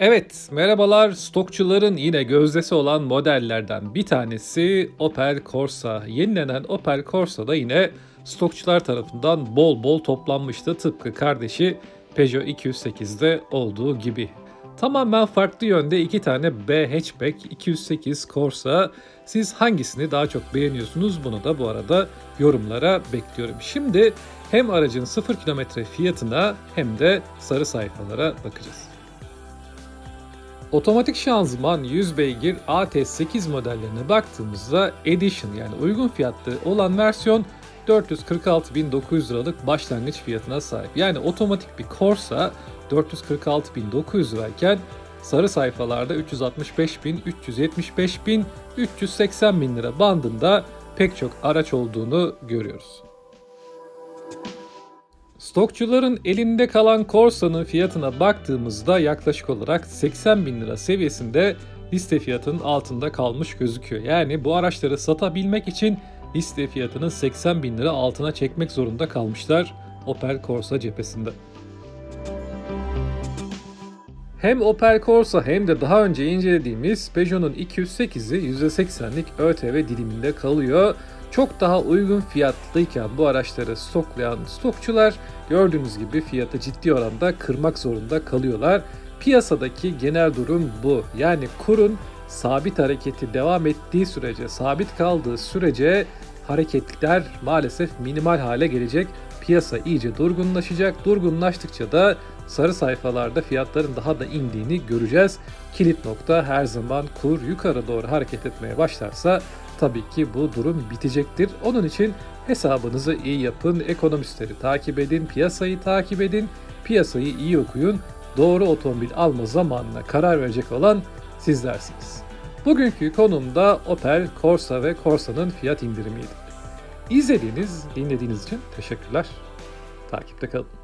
Evet, merhabalar. Stokçuların yine gözdesi olan modellerden bir tanesi Opel Corsa. Yenilenen Opel Corsa da yine stokçular tarafından bol bol toplanmıştı tıpkı kardeşi Peugeot 208'de olduğu gibi. Tamamen farklı yönde iki tane B hatchback 208 Corsa. Siz hangisini daha çok beğeniyorsunuz? Bunu da bu arada yorumlara bekliyorum. Şimdi hem aracın 0 kilometre fiyatına hem de sarı sayfalara bakacağız. Otomatik şanzıman 100 beygir AT8 modellerine baktığımızda Edition yani uygun fiyatlı olan versiyon 446.900 liralık başlangıç fiyatına sahip. Yani otomatik bir Corsa 446.900 lirayken sarı sayfalarda 365.000, 375.000, 380.000 lira bandında pek çok araç olduğunu görüyoruz. Stokçuların elinde kalan Corsa'nın fiyatına baktığımızda yaklaşık olarak 80 bin lira seviyesinde liste fiyatının altında kalmış gözüküyor. Yani bu araçları satabilmek için liste fiyatını 80 bin lira altına çekmek zorunda kalmışlar Opel Corsa cephesinde. Hem Opel Corsa hem de daha önce incelediğimiz Peugeot'un 208'i %80'lik ÖTV diliminde kalıyor. Çok daha uygun fiyatlıyken bu araçları stoklayan stokçular gördüğünüz gibi fiyatı ciddi oranda kırmak zorunda kalıyorlar. Piyasadaki genel durum bu. Yani kurun sabit hareketi devam ettiği sürece, sabit kaldığı sürece hareketler maalesef minimal hale gelecek. Piyasa iyice durgunlaşacak. Durgunlaştıkça da sarı sayfalarda fiyatların daha da indiğini göreceğiz. Kilit nokta her zaman kur yukarı doğru hareket etmeye başlarsa tabii ki bu durum bitecektir. Onun için hesabınızı iyi yapın, ekonomistleri takip edin, piyasayı takip edin, piyasayı iyi okuyun. Doğru otomobil alma zamanına karar verecek olan sizlersiniz. Bugünkü konum da Opel Corsa ve Corsa'nın fiyat indirimiydi. İzlediğiniz, dinlediğiniz için teşekkürler. Takipte kalın.